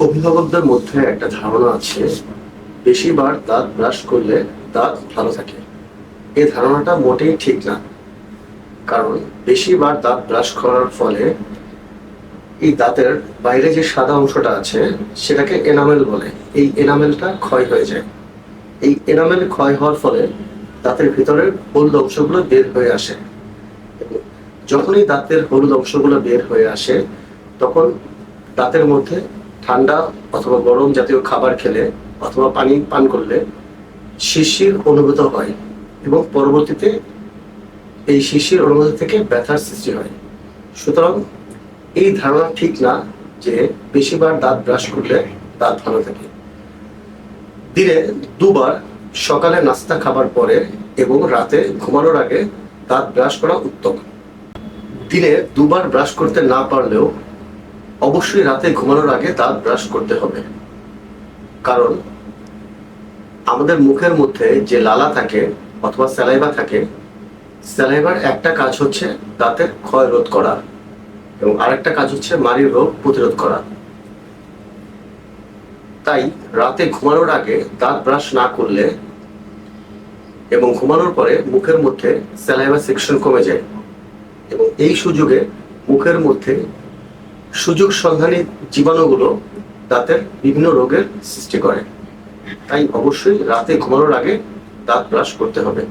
অভিভাবকদের মধ্যে একটা ধারণা আছে বেশিবার দাঁত ব্রাশ করলে দাঁত ভালো থাকে। এই ধারণাটা মোটেই ঠিক না। কারণ বেশিবার দাঁত ব্রাশ করার ফলে এই দাঁতের বাইরে যে সাদা অংশটা আছে, সেটাকে এনামেল বলে। এই এনামেলটা ক্ষয় হয়ে যায়। এই এনামেল ক্ষয় হওয়ার ফলে দাঁতের ভিতরের হলুদ অংশগুলো বের হয়ে আসে। যখনই দাঁতের হলুদ অংশগুলো বের হয়ে আসে, তখন দাঁতের মধ্যে ঠান্ডা অথবা গরম জাতীয় খাবার খেলে অথবা পানি পান করলে শিশির অনুভূত হয় এবং পরবর্তীতে এই শিশির অনুভূতি থেকে ব্যথার সৃষ্টি হয়। সুতরাং এই ধারণা ঠিক না যে বেশিবার দাঁত ব্রাশ করলে দাঁত ভালো থাকে। দিনে দুবার সকালে নাস্তা খাবার পরে এবং রাতে ঘুমানোর আগে দাঁত ব্রাশ করা উত্তম। দিনে দুবার ব্রাশ করতে না পারলেও অবশ্যই রাতে ঘুমানোর আগে দাঁত ব্রাশ করতে হবে। কারণ আমাদের মুখের মধ্যে যে লালা থাকে অথবা স্যালাইভা থাকে স্যালাইভার একটা কাজ হচ্ছে দাঁতের ক্ষয় রোধ করা এবং আরেকটা কাজ হচ্ছে মাড়ির রোগ প্রতিরোধ করা। তাই রাতে ঘুমানোর আগে দাঁত ব্রাশ না করলে এবং ঘুমানোর পরে মুখের মধ্যে স্যালাইভা সেকশন কমে যায় এবং এই সুযোগে মুখের মধ্যে সুযোগ সন্ধানী জীবাণুগুলো দাঁতের বিভিন্ন রোগের সৃষ্টি করে। তাই অবশ্যই রাতে ঘুমানোর আগে দাঁত ব্রাশ করতে হবে।